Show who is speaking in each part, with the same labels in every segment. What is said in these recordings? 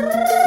Speaker 1: Trrr.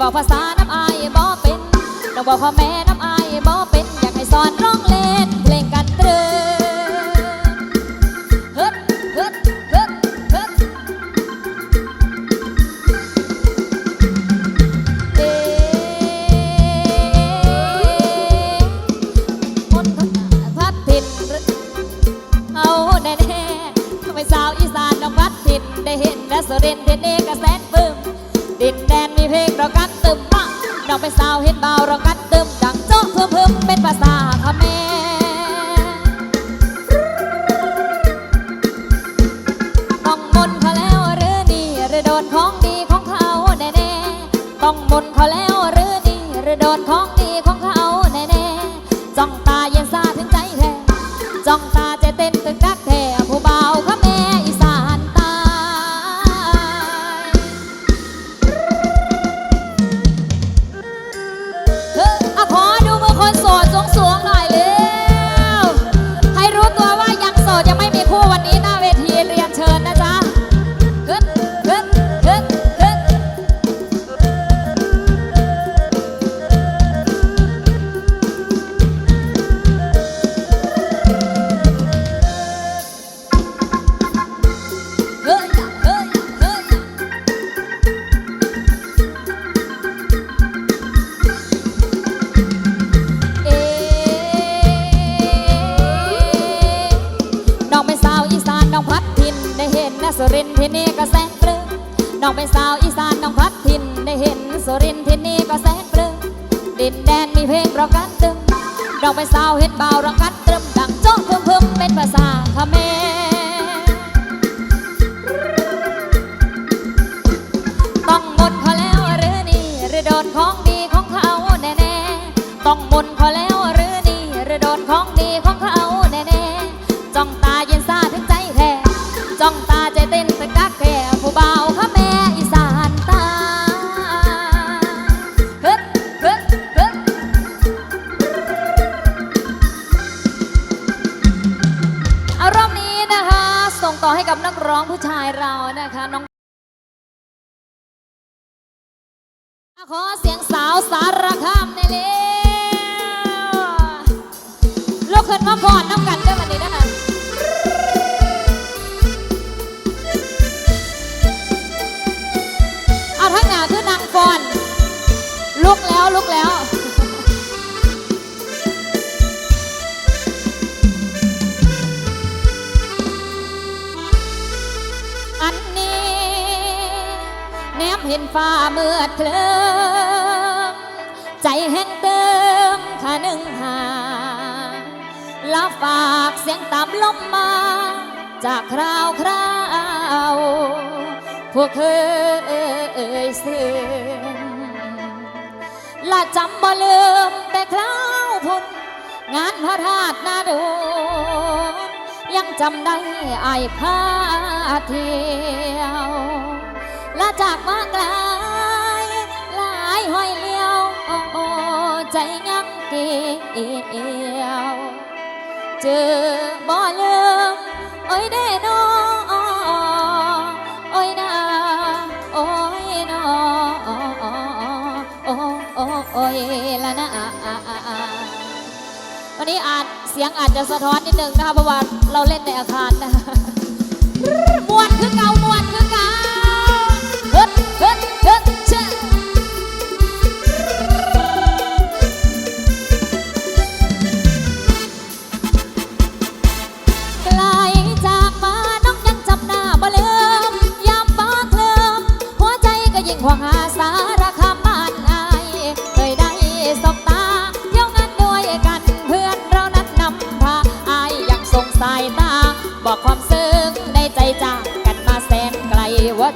Speaker 1: บอกภาษาน้ำอายบอเป็นต้องบอกพ่อแม่น้ำอายบอเป็น อยากให้สอนร้องเล่นิดแดนมีเพลงเรากันตึงเอาไปสาวเห็ดเบาเรากัน ขอเสียงสาวสารคามในเร็วลูกขึ้นมาก่อนน้ำกันด้วยวันนี้นะคะเอาทั้งหนาคือนางฟอน ลุกแล้วลุกแล้วอันนี้แนมเห็นฟ้าเมื่อเคลิ้ ฝากเสียงตามลมมา จากคราวคราว พวกเคยเสื่อและจำบ่ลืมแต่คราวพุ่นงานพระธาตุนาดูยังจำได้ไอ้ายพาเที่ยวและจากมาไกลหลายห้อยเลี้ยว ใจยังเกี่ยว เจอบ่ลืมโอ้ยได้นอโอ้ยนาโอ้ยนอโอ้โอ้โอ้ยละนะวันนี้อาจเสียงอาจจะสะท้อนนิดนึงนะคะเพราะว่าเราเล่นในอาคารนะคะมวนคือเก่ามวนคือ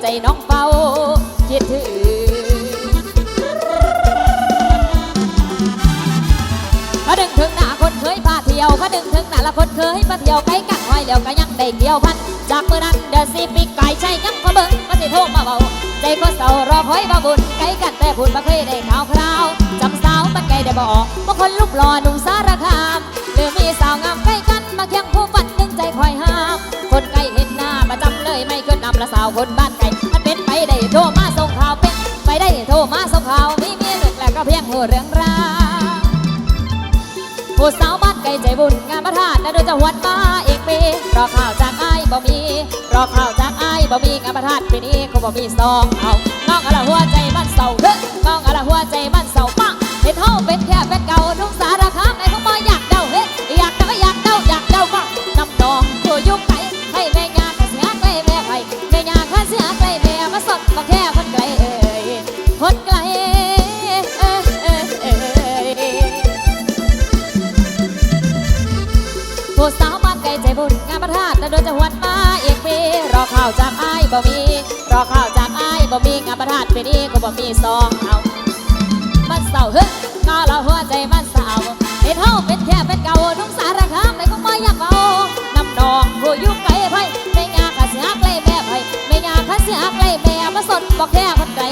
Speaker 1: ใจน้องเฝ้าคิดถึงมาดึงถึงหน้าคนเคยพาเที่ยวมาดึงถึงหน้าละคนเคยมาเที่ยวไกลกันห้อยเดียวก็ยังได้เกี่ยวพัน จากเมื่อนั้นเดือนสิปีไก่ใช่ยังขอเบิ่งมาสิโทรมาเบาใจก็เศร้ารอคอยบ่บุญไกลกันแต่บุญมาเคยได้ข่าวคราวจำสาวมันไกลได้บอกบางคนลุกหล่อหนุ่มสารคามหรือมีสาวงามใกล้กันมาเคียงคู่ฝันดึงใจคอยห้าม คนไกลเห็นหน้าประจำเลยไม่เกินนำละสาวคนบ้าน เพียงหัวเรื่องราวผู้สาวบ้านไกลใจบุญงานประทานนะโดยจะหวนมาอีกปีรอข่าวจากไอ้บ่มี รอข่าวจากไอ้บ่มีงานประทานปีนี้คงบ่มีซองเอาน้องอะไรหัวใจบ้านเศร้าเฮ้ยน้องอะไรหัวใจบ้านเศร้าปังเห็นเฮาเป็นแค่เป็นเก่าทุกสาร บ่มีรอข้าวจากอ้ายบ่มีงานประทานปีนี้ก็บ่มีซองเอามันเศร้าเฮ้ยงอละหัวใจมันเศร้าเห็นเฮาเป็นแค่เป็นเก่าทุ่งสารคามไหนก็ไม่อยากเอาน้ำนองผู้อยู่ไกลไผไม่ยากกะเสียใกล้แม่ไผไม่ยากกะเสียใกล้แม่มาสดบอกแค่คนไกล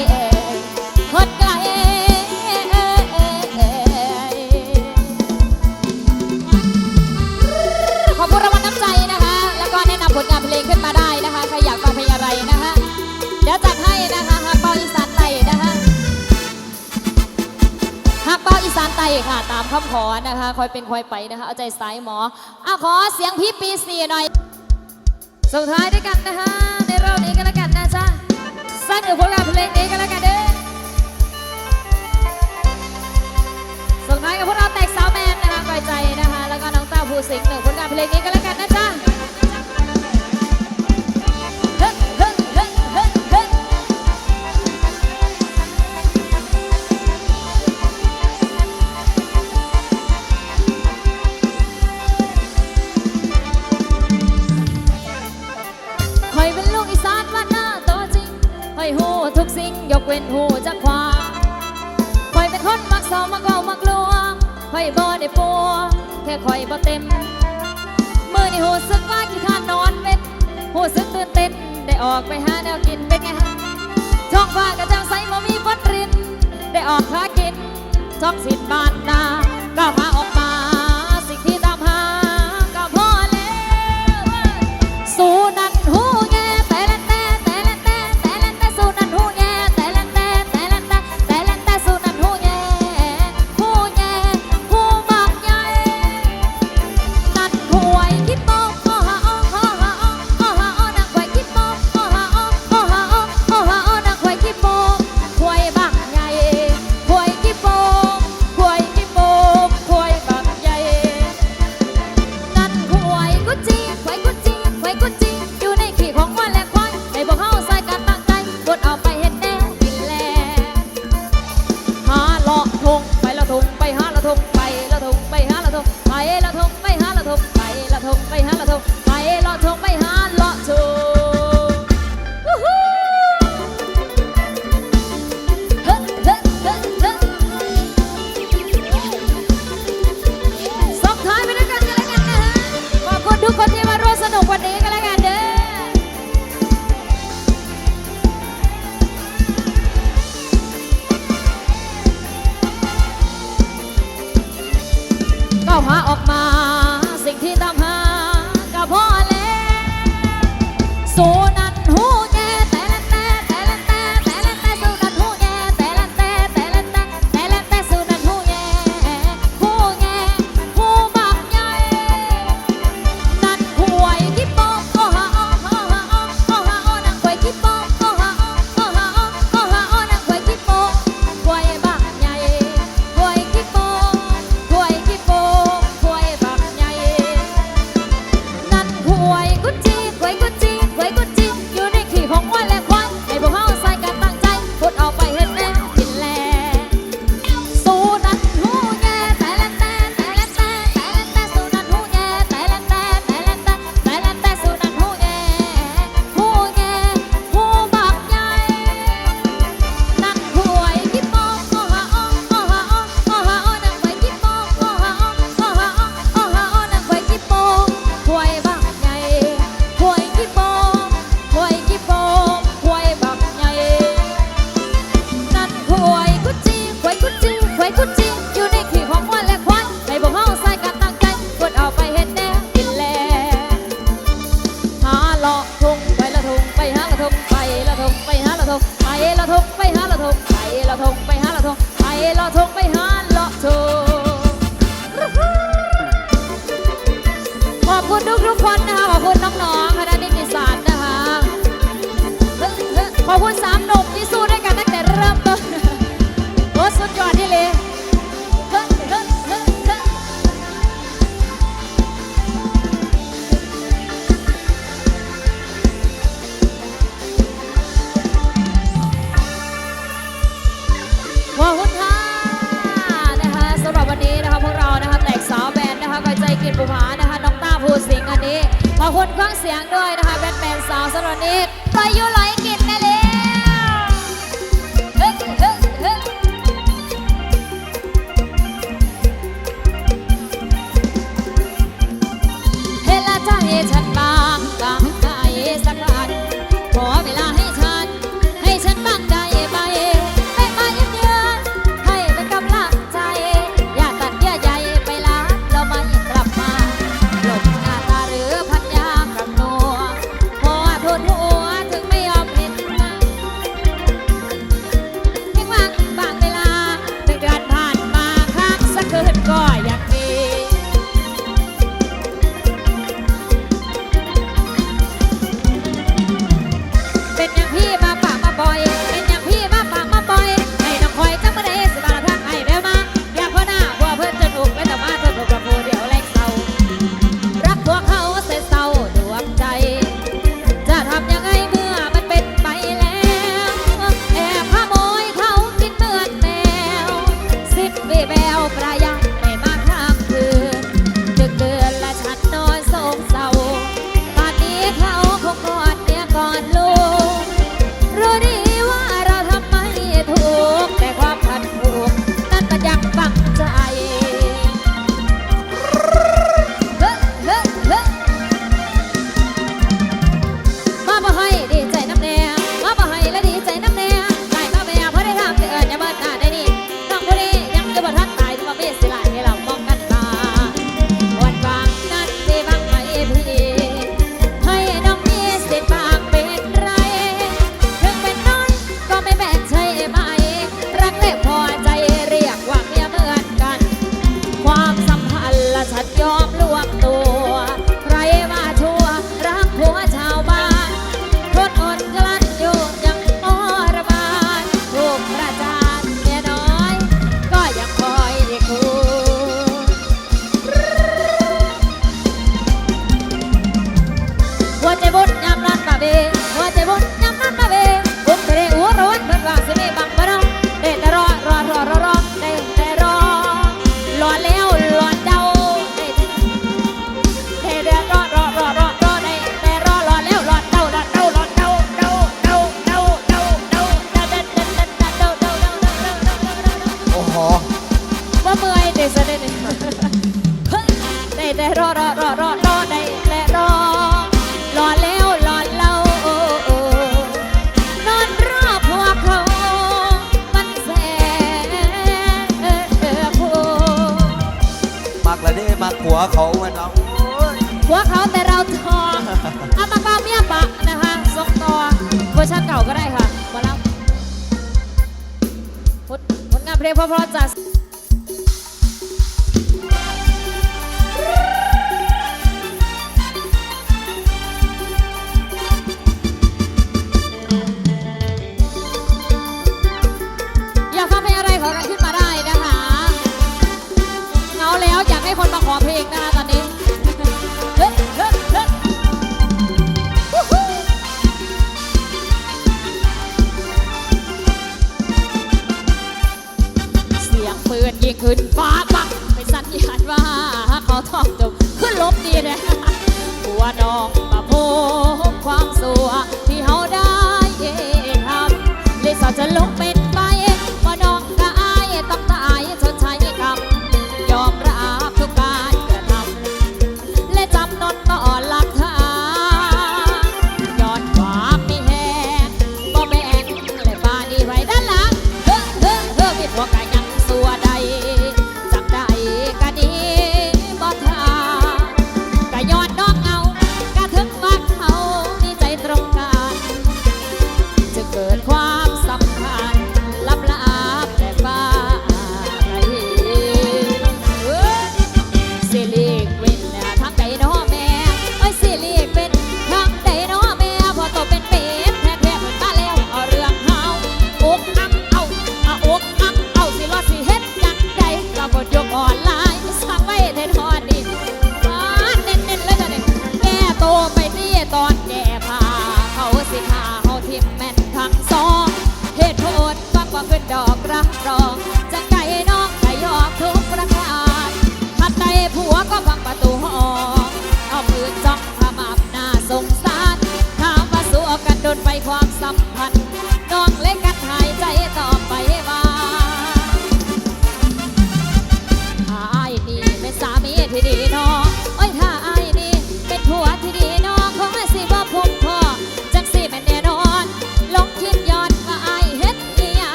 Speaker 1: ค่ะตามคำขอนะคะ คอยเป็นคอยไปนะคะ เอาใจสายหมออะขอเสียงพี่ปีสี่หน่อย ส่งท้ายด้วยกันนะคะ ในรอบนี้ก็แล้วกันนะจ๊ะสร้างกับผลงานเพลงนี้ก็แล้วกันเด้อส่งท้ายกับพวกเราแตกสาวแมนนะคะกอยใจนะคะ แล้วก็น้องเต้าภูสิงห์หนึ่งผลงานเพลงนี้ก็แล้วกันนะจ๊ะ เว้นหูจากความคอยเป็นคนมักเศร้ามักเว้ามักลวงคอยบ่ได้ปัวแค่คอยบ่เต็ม มือนี่หูสึกว่าขี้ข้านนอนเป็นหูสึกตื่นเต้นได้ออกไปหาแนวกินเป็นไงฮะท้องฟ้ากระจ่างใสบ่มีฝนริน ได้ออกหากินท้องสินบ้านนาก็พาออกมา เครื่องเสียงด้วยนะคะแบทแมนสาวสำหรันี้ไปยุไล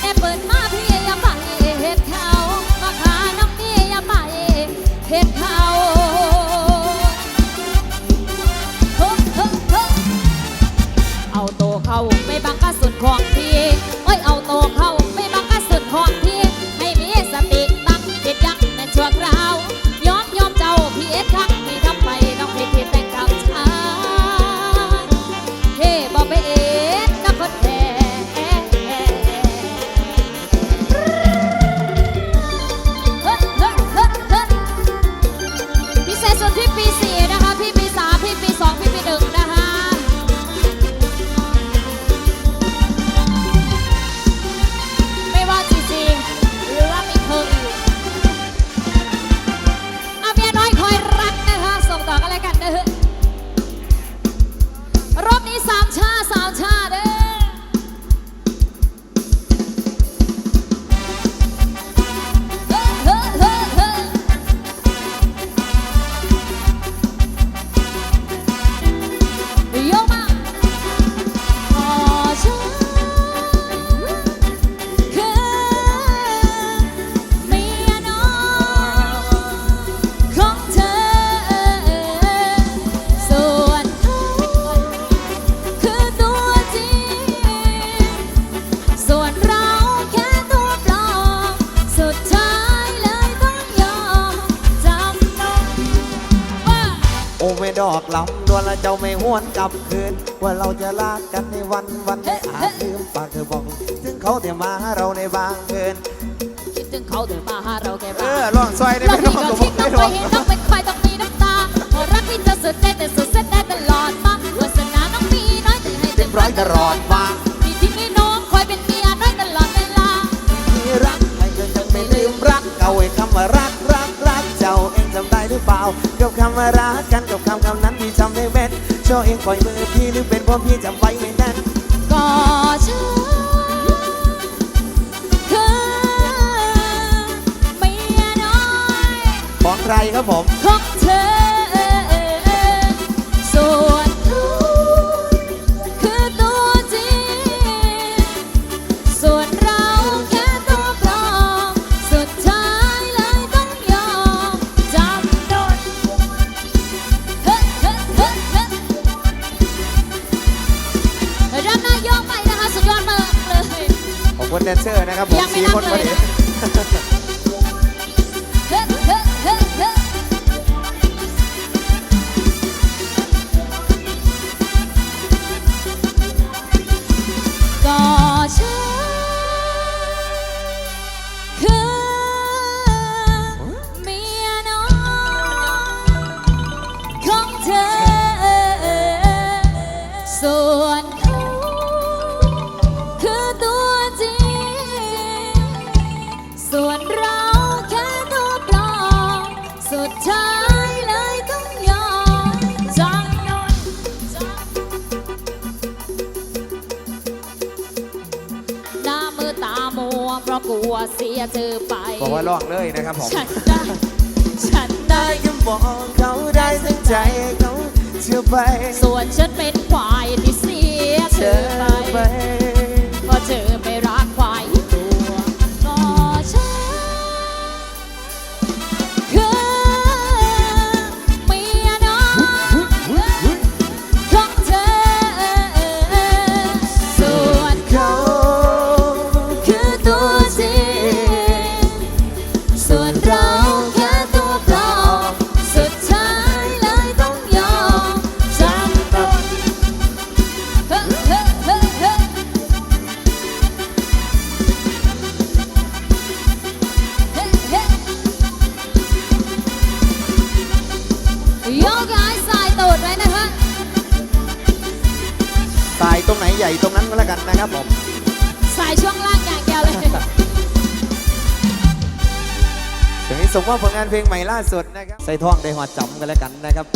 Speaker 1: แม่เปิดมาพี่อย่าไเห็ดเขามาขาน้องพี่ย่าไเห็ดเขาเอาโตเข้าไม่บังคับสุนของพี่ับคืน ว่าเราจะ
Speaker 2: ลากกันในวันวันที่อาจลืมปากเธอบอกถึงเขาแต่มาหาเราในบางคืน
Speaker 1: คิดถึงเขาแต่มาหาเราแค่บาเอ
Speaker 2: อลองซอยได้ไห
Speaker 1: ม
Speaker 2: น้อง
Speaker 1: ก็
Speaker 2: บอกได้
Speaker 1: ห
Speaker 2: รอ
Speaker 1: กต้องเป็นควายต้องมีน้ำตาพอรักที่จะสุดใจแต่สุดเส้นได้ตลอดมาวาสนาต้องมีน้อยแต่ให้
Speaker 2: เต็มร้อยตลอดมา
Speaker 1: มีที่ไม่น้องคอยเป็นเมียน้อยตลอดเวลา
Speaker 2: ที่รักใครจะไม่ลืมรักเก่าไอ้คำว่ารักรักรักเจ้าเองจำได้หรือเปล่ากับคำว่ารักกันกับคำคำนั้นที่จำได้แม่น โชว์เองปล่อยมือพี่หรือเป็นเพราะพี่จำไว้ไม่แน่น
Speaker 1: ก็ฉันคือเมียน้อย
Speaker 2: ของใครครับผม
Speaker 1: ของเธอ คนแดนเซ
Speaker 2: อร์นะครับผม
Speaker 1: ยังไม่
Speaker 2: สี่
Speaker 1: นับ
Speaker 2: คน
Speaker 1: เล
Speaker 2: พอยดี
Speaker 1: นะ ราะกลัวเสียเธอไป
Speaker 2: บอกว่าร้องเลยนะครับผม
Speaker 1: ฉันได้ ฉันได้
Speaker 2: ได้แค่บอกเขาได้ทั้งใจเขาเชื่อไป
Speaker 1: ส่วนฉันเป็นควายที่เสียเธ
Speaker 2: เธ
Speaker 1: อ
Speaker 2: อ
Speaker 1: ไป ตายต
Speaker 2: รงไหนใหญ่ตรงนั้นก็แล้วกันนะครับผม
Speaker 1: สายช่วงล่างอย่างเดียวเลย
Speaker 2: ถึงนี้สมว่าผลงานเพลงใหม่ล่าสุดนะครับใส่ท่องได้หอดจำกันแล้วกันนะครับ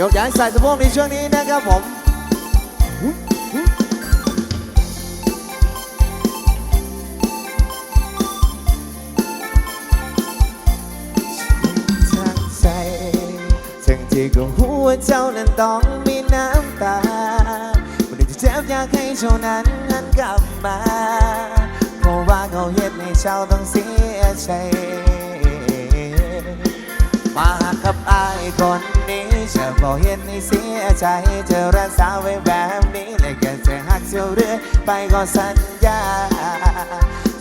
Speaker 2: ยกย้ายใส่สะโพกในช่วงนี้นะครับผมทั้งใจทั้งที่ก็หัวเจ้านั้นต้องมีน้ำตาวันนี้ที่เจ็บอยากให้เจ้านั้นหันกลับมา เพราะว่าเขาเห็นให้เจ้าต้องเสียใจ มาหากับอายคน นี้จะบอกเห็นให้เสียใจจะรักษาไว้แบบนี้และแกจะหักเสียวเรื่อยไปก็สัญญา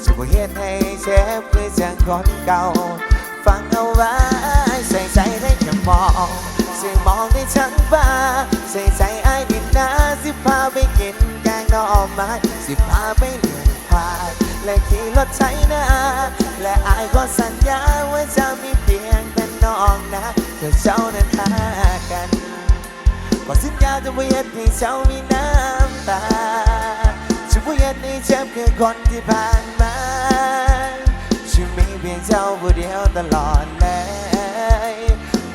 Speaker 2: จะบอกเห็นให้เจ็บคือจังคนเก่า ฟังเอาไว้ใส่ใจได้แค่มองสิ่งมองได้ทั้งบ้าใส่ใจไอ้ดินนาสิพาไปกินแกงนอไม้สิพาไปเลี้ยงควายและขี่รถไถนาและอายก็สัญญาว่าจะมีเพียง น้องนะเธอเจ้านั้นหากันก็สัญญาจะไม่เห็นให้เจ้ามีน้ำตาจะไม่เห็นให้เจ็บคือคนที่ผ่านมาฉันมีเพียนเจ้าผู้เดียวตลอดเลย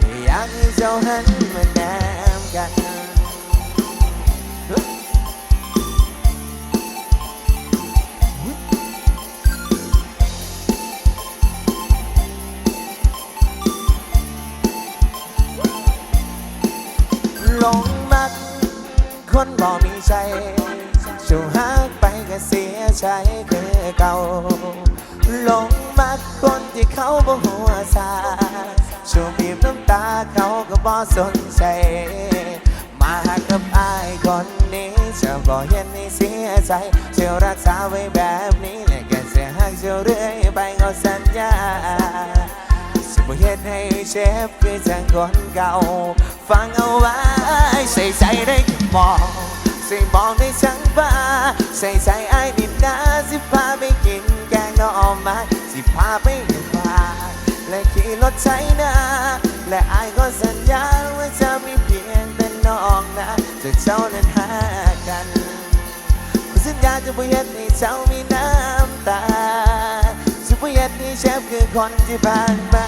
Speaker 2: ไม่อยากให้เจ้าหัน เสียใจคือเก่าหลงมักคนที่เขาบ่หัวซาชูบีบน้ำตาเขาก็บ่สนใจ มาหักกับอายคนนี้จะบ่เห็นให้เสียใจจะรักษาไว้แบบนี้และแกจะหักก็สัญญาสิบ่เฮ็ดให้เชฟคือจังคนเก่า ฟังเอาไว้ใส่ใจได้แค่มอง ใส่มองได้ทั้งฟ้าใส่ใจไอ้ายนิดนาสิพาไปกินแกงหน่อไม้สิพาไปเดินป่าและขี่รถใช้นาและไอ้ก็สัญญาว่าจะมีเพียงแต่น้องนะจะเจ้านั้นหากันสัญญาจะบ่เฮ็ดให้เจ้ามีน้ำตาจะบ่เฮ็ดให้เชฟคือคนที่ผ่านมา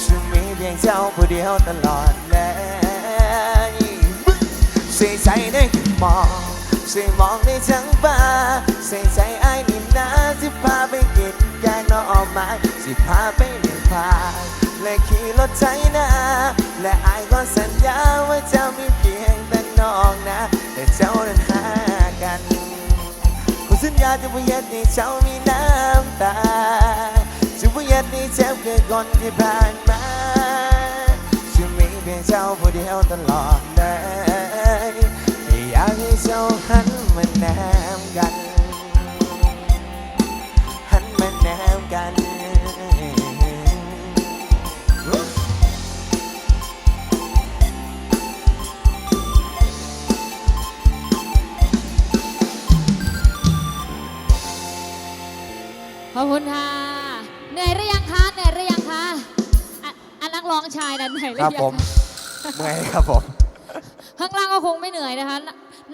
Speaker 2: ฉันมีเพียงเจ้าผู้เดียวตลอดเลย ใส่ใจได้มองใส่มองได้ทั้งฟ้าใส่ใจไอ้นี่นาที่พาไปกินแกงหน่อไม้สิพาไปเดินผ่านและขี่รถไถนาและไอ้ายก็สัญญาว่าจะมีเพียงแต่น้องนะแต่เจ้านั้นหากันกูสัญญาจะไม่เย็ดให้เจ้ามีน้ำตาจะไม่เย็ดให้เจ็บเกินคนที่ผ่านมาจะมีเพียงเจ้าผู้เดียวตลอดเลยอยากให้ เจ้าหันมาแนมกัน หันมาแนมกัน
Speaker 1: ขอบคุณค่ะเหนื่อยหรือยังคะเหนื่อยหรือยังคะอะอันนักร้องชายนั้นเหนื่อยหรื
Speaker 2: ค
Speaker 1: อ
Speaker 2: รับ
Speaker 1: ยัง
Speaker 2: ผมเมื่อยครับผม
Speaker 1: ข้างล่างก็คงไม่เหนื่อยนะคะ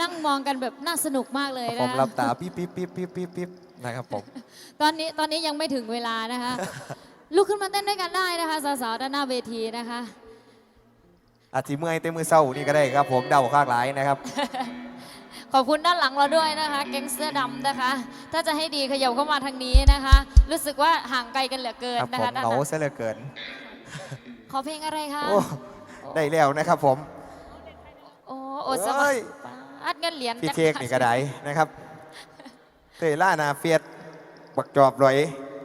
Speaker 1: นั่งมองกันแบบน่าสนุกมากเลย
Speaker 2: ผ
Speaker 1: นะ
Speaker 2: มหลับตาปิ๊บปิ๊บปิ๊บปิ๊บปิ๊บปิ๊บนะครับผม
Speaker 1: ตอนนี้ตอนนี้ยังไม่ถึงเวลานะคะลุกขึ้นมาเต้นด้วยกันได้นะคะสาวๆด้านหน้าเวทีนะคะ
Speaker 2: อาจจะเมื่อยเต็มมือเศร้านี่ก็ได้ครับ ผมเดาข้างหลายนะครับ
Speaker 1: ขอบคุณด้านหลังเราด้วยนะคะ แก๊งเสื้อดำนะคะ ถ้าจะให้ดีขยับเข้ามาทางนี้นะคะ รู้สึกว่าห่างไกลกันเหลือเกิน
Speaker 2: ครับ
Speaker 1: นะ
Speaker 2: ผม
Speaker 1: คะด้าน
Speaker 2: เห
Speaker 1: ห
Speaker 2: งา
Speaker 1: ลัง
Speaker 2: ซะเหลือเกิน
Speaker 1: ขอเพลงอะไรคะ
Speaker 2: โอ้ได้แล้วนะครับผม
Speaker 1: โอ้โอดส
Speaker 2: โอ้
Speaker 1: มั
Speaker 2: ย
Speaker 1: อัดเงินเหรียญ
Speaker 2: พี่
Speaker 1: จั
Speaker 2: เค้กนี่ก็ได้นะครับเตยล่านาเฟียดบักจอบลอย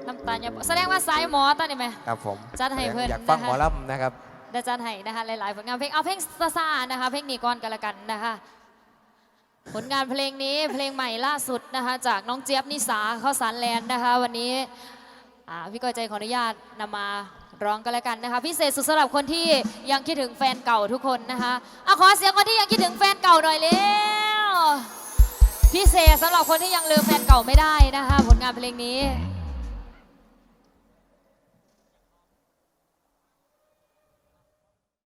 Speaker 1: น้ำตาลอย่าแสดงว่าสายหมอตอนนี้ไหม
Speaker 2: ครับผม
Speaker 1: จัดให้เพิ่น
Speaker 2: อยากฟัง
Speaker 1: นะคะ
Speaker 2: หมอลำนะครับ
Speaker 1: ได้จัดให้นะคะหลายๆผลงานเพลงเอาเพลงซาซาๆนะคะเพลงนี้ก่อนกันละกันนะคะผลงานเพลงนี้เพลงใหม่ล่าสุดนะคะจากน้องเจี๊ยบนิสาข้าวสารแลนด์นะคะ วันนี้อ่าพี่ก้อยใจขออนุญาตนำมา ร้องกันแล้วกันนะคะ พิเศษสุดสำหรับคนที่ยังคิดถึงแฟนเก่าทุกคนนะคะเอาขอเสียงคนที่ยังคิดถึงแฟนเก่าหน่อยเร็วพิเศษสำหรับคนที่ยังลืมแฟนเก่าไม่ได้นะคะ ผลงานเพลงนี้